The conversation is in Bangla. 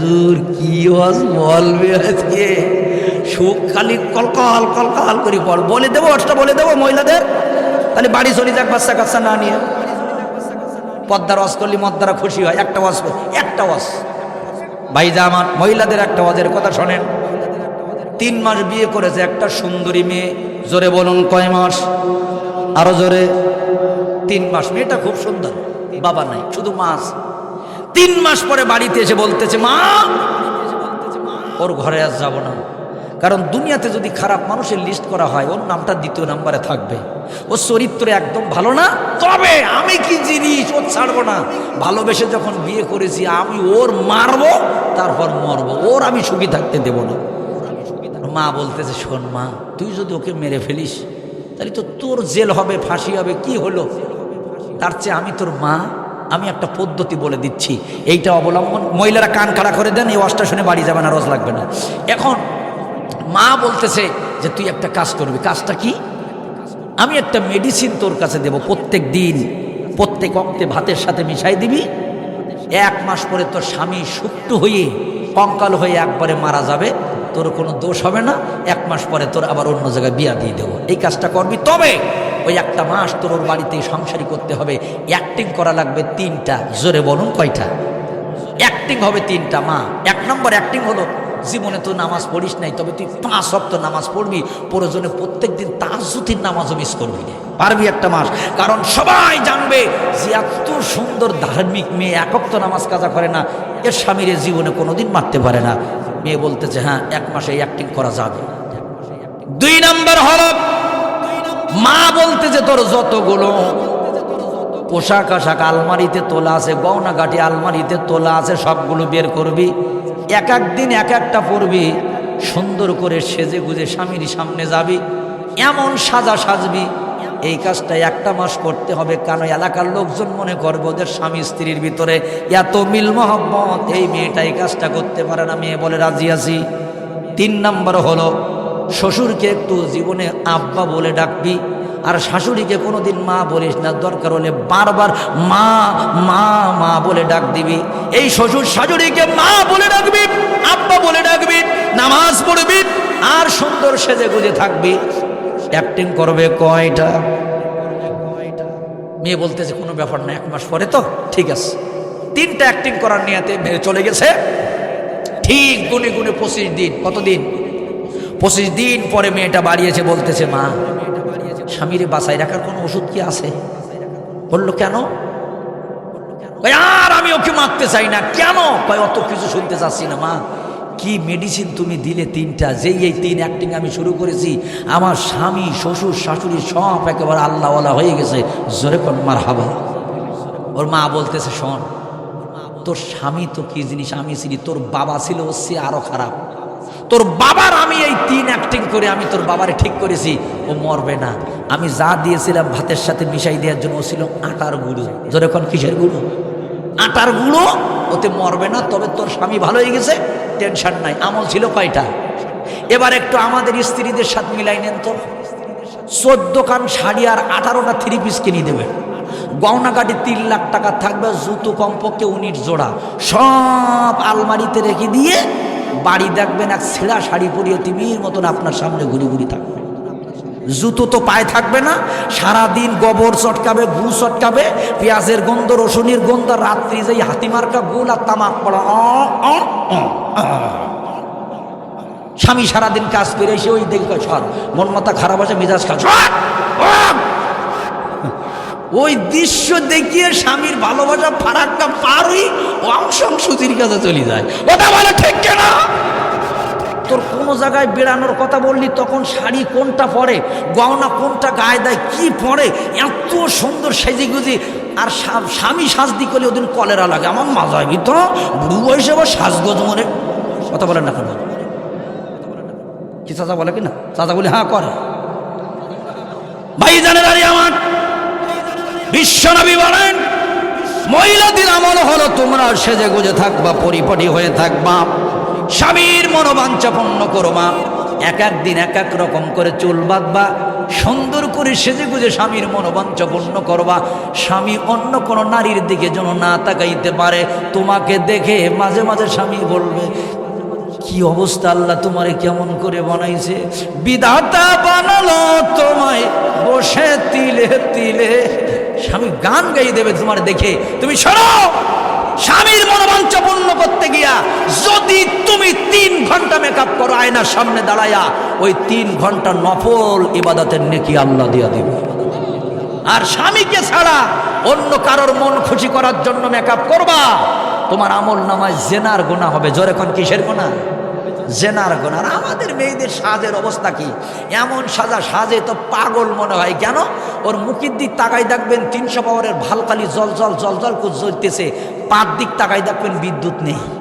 হুজুর, কি ওয়াজ বলবে আজকে? সুখ খালি কলকাল কলকাল করে বল বলে দেবো ওটা বলে দেবো মহিলাদের? তাহলে বাড়ি চলে যাক, বাচ্চা কাচ্চা না নিয়ে। পদ্মার ওয়াজ করলে মদ্দারা খুশি হয়। একটা ওয়াজ একটা ওয়াজ। ভাইজা আমার, মহিলাদের একটা ওয়াজের কথা শোনেন। তিন মাস বিয়ে করেছে একটা সুন্দরী মেয়ে। জোরে বলুন, কয় মাস? আরও জোরে। তিন মাস। মেয়েটা খুব সুন্দর। বাবা নাই, শুধু মাস তিন মাস পরে বাড়িতে এসে বলতেছে, মা! ওর ঘরে আজ যাব না। কারণ দুনিয়াতে যদি খারাপ মানুষের লিস্ট করা হয়, ওর নামটা দ্বিতীয় নাম্বারে থাকবে। ওর চরিত্র একদম ভালো না, তবে আমি কি জিনিস ওর ছাড়বো না? ভালোবেসে যখন বিয়ে করেছি, আমি ওর মারবো, তারপর মরবো। ওর আমি সুখী থাকতে দেব না। মা বলতেছে, শোন মা, তুই যদি ওকে মেরে ফেলিস, তাহলে তো তোর জেল হবে, ফাঁসি হবে, কি হলো? তার চেয়ে আমি তোর মা আমি একটা পদ্ধতি বলে দিচ্ছি। এইটা অবলম্বন। মহিলারা কান খাড়া করে দেন, এই ওয়াজটা শুনে বাড়ি যাবে না, রোজ লাগবে না। এখন মা বলতেছে যে, তুই একটা কাজ করবি। কাজটা কি? আমি একটা মেডিসিন তোর কাছে দেব প্রত্যেক দিন। প্রত্যেক অক্তে ভাতের সাথে মিশাই দিবি। এক মাস পরে তোর স্বামী সুক্ত হয়ে কঙ্কাল হয়ে একবারে মারা যাবে। তোর কোনো দোষ হবে না। এক মাস পরে তোর আবার অন্য জায়গায় বিয়া দিয়ে দেবো। এই কাজটা করবি তবে ওই একটা মাস তোর ওর বাড়িতে সংসারী করতে হবে। অ্যাক্টিং করা লাগবে তিনটা, জোরে বলুন কয়টা? অ্যাক্টিং হবে তিনটা, মা। এক নম্বর অ্যাক্টিং হলো, জীবনে তো নামাজ পড়িস নাই, তবে তুই পাঁচ সপ্তাহ নামাজ পড়বি, প্রয়োজনে প্রত্যেক দিন তাজুতির নামাজও মিস করবি পারবি একটা মাস। কারণ সবাই জানবে যে এত সুন্দর ধার্মিক মেয়ে একক্ত নামাজ কাজা করে না, এর স্বামীর জীবনে কোনোদিন মারতে পারে না। মেয়ে বলতেছে হ্যাঁ এক মাসে অ্যাক্টিং করা যাবে। দুই নম্বর হল মা বলতে যে তোর যতগুলো পোশাক আশাক আলমারিতে তোলা আছে গহনা গাঠি আলমারিতে তোলা আছে, সবগুলো বের করবি। এক এক দিন এক একটা পরবি, সুন্দর করে সেজে গুজে স্বামীর সামনে যাবি, এমন সাজা সাজবি। এই কাজটা একটা মাস করতে হবে কারণ এলাকার লোকজন মনে করবে ওদের স্বামী স্ত্রীর ভিতরে এত মিল মহব্বত। এই মেয়েটা এই কাজটা করতে পারে না, মেয়ে বলে রাজি আছি। তিন নম্বর হলো শ্বশুরকে একটু জীবনে আব্বা বলে ডাকবি, আর শাশুড়িকে কোনোদিন মা বলিস না, দরকার হলে বারবার মা মা মা বলে ডাক দিবি। এই শ্বশুর শাশুড়িকে মা বলে ডাকবি, আব্বা বলে ডাকবি, নামাজ পড়বি, আর সুন্দর সেজে গুজে থাকবি। অ্যাক্টিং করবে কয়টা? মেয়ে বলতেছে, কোনো ব্যাপার না, এক মাস পরে তো, ঠিক আছে। তিনটা অ্যাক্টিং করার নিয়াতে চলে গেছে। ঠিক গুনে গুনে পঁচিশ দিন, কতদিন? পঁচিশ দিন পরে মেয়েটা বাড়িয়েছে বলতেছে, মা, স্বামীরে বাসায় রাখার কোনো ওষুধ কি আছে? বলল, কেন? আর আমি ওকে মারতে চাই না, কেন? অত কিছু শুনতে চাচ্ছি না, মা, কি মেডিসিন তুমি দিলে তিনটা? যেই এই তিন অ্যাক্টিং আমি শুরু করেছি, আমার স্বামী, শ্বশুর, শাশুড়ি সব একেবারে আল্লাহওয়ালা হয়ে গেছে। জোরে কোন মার হাবা ওর মা বলতেছে, শোন, তোর স্বামী তো কি জিনিস আমি চিনি, তোর বাবা ছিল ও সে আরও খারাপ। তোর বাবার আমি এই তিন অ্যাক্টিং করে আমি তোর বাবারে ঠিক করেছি। ও মরবে না। আমি যা দিয়েছিলাম ভাতের সাথে মিশাই দেওয়ার জন্য, ও ছিল আটার গুঁড়ো। যখন কিসের গুঁড়ো? আটার গুঁড়ো? ওতে মরবে না, তবে তোর স্বামী ভালো হয়ে গেছে? টেনশন নাই। আমল ছিল কয়টা? এবার একটু আমাদের স্ত্রীদের সাথে মিলাই নেন তো। চোদ্দ কান শাড়ি আর আঠারোটা থ্রি পিস কিনে দেবে। গহনাগাটি তিন লাখ টাকা থাকবে, জুতো কমপক্ষে উনিশ জোড়া। সব আলমারিতে রেখে দিয়ে বাড়ি দেখবেন এক ছেঁড়া শাড়ি পরিয়ে তিমির মতন আপনার সামনে ঘুরি ঘুরি থাকবে জুতো তো পায়ে থাকবে না, সারাদিন গোবর চটকাবে গু চটকাবে, পেঁয়াজের গন্ধ, রসুনের গন্ধ, রাত্রি যেই হাতিমার্কা গুল আর তামাক পড়া। স্বামী সারাদিন কাজ করে এসে ওই দেখবে মন মাথা খারাপ আছে, মেজাজ খারাপ! ওই দৃশ্য দেখিয়ে স্বামীর ভালোবাসা ফারাকটা পারই অংশ সুতির কাছে চলে যায়। ওটা বলে ঠিক কেনা? তোর কোনো জায়গায় বেড়ানোর কথা বললি, তখন শাড়ি কোনটা পরে গহনা কোনটা গায়ে দেয়, কি পরে, এত সুন্দর সেজে গুজি আর স্বা- স্বামী সাজদি করলে ওদিন কলেরা লাগে, আমার মাজায় তো। বুড়ো বয়সে আবার সাজগোজ মনে। কথা বলেন না কেন? কি চাচা বলে কি না চাচা বলে হ্যাঁ করে। ভাই জানে আরে আমার। বিশ্বনবী বলেন, মহিলাদের আমল হলো তোমরা সেজে গুজে থাকবা, পরিপাটি হয়ে থাকবা, স্বামীর মনোবাঞ্ছা পূর্ণ করবা, এক এক দিন এক এক রকম করে চুল বাঁধবা, সুন্দর করে সেজে গুজে স্বামীর মনোবাঞ্ছা পূর্ণ করবা, স্বামী অন্য কোনো নারীর দিকে যেন না তাকাইতে পারে, তোমাকে দেখে মাঝে মাঝে স্বামী বলবে কি অবস্থা আল্লাহ তোমারে কেমন করে বানাইছে? বিধাতা বানালো তোমায়, বসে তিলে তিলে। স্বামী গান গাই দেবে তোমার দেখে। তুমি শোনো স্বামীর মনোবাঞ্ছা পূর্ণ করতে গিয়া যদি তুমি তিন ঘণ্টা মেকআপ করো, আয়নার সামনে দাঁড়ায়া ওই তিন ঘণ্টা নফল ইবাদতের নেকি আল্লাহ দিয়া দিবে। আর স্বামীকে ছাড়া অন্য কারোর মন খুশি করার জন্য মেকআপ করবা। তোমার আমল নামায় জেনার গোনা হবে। জোরে কোন কিসের গোনা? জেনার গোনা। আর আমাদের মেয়েদের সাজের অবস্থা কি? এমন সাজা, সাজে তো পাগল মনে হয়। কেন? ওর মুখের দিক তাকাই দেখবেন তিনশো পাওয়ারের ভালকালি জল জল জল জল জ্বলতেছে। পার দিক তাকাই দেখবেন বিদ্যুৎ নেই।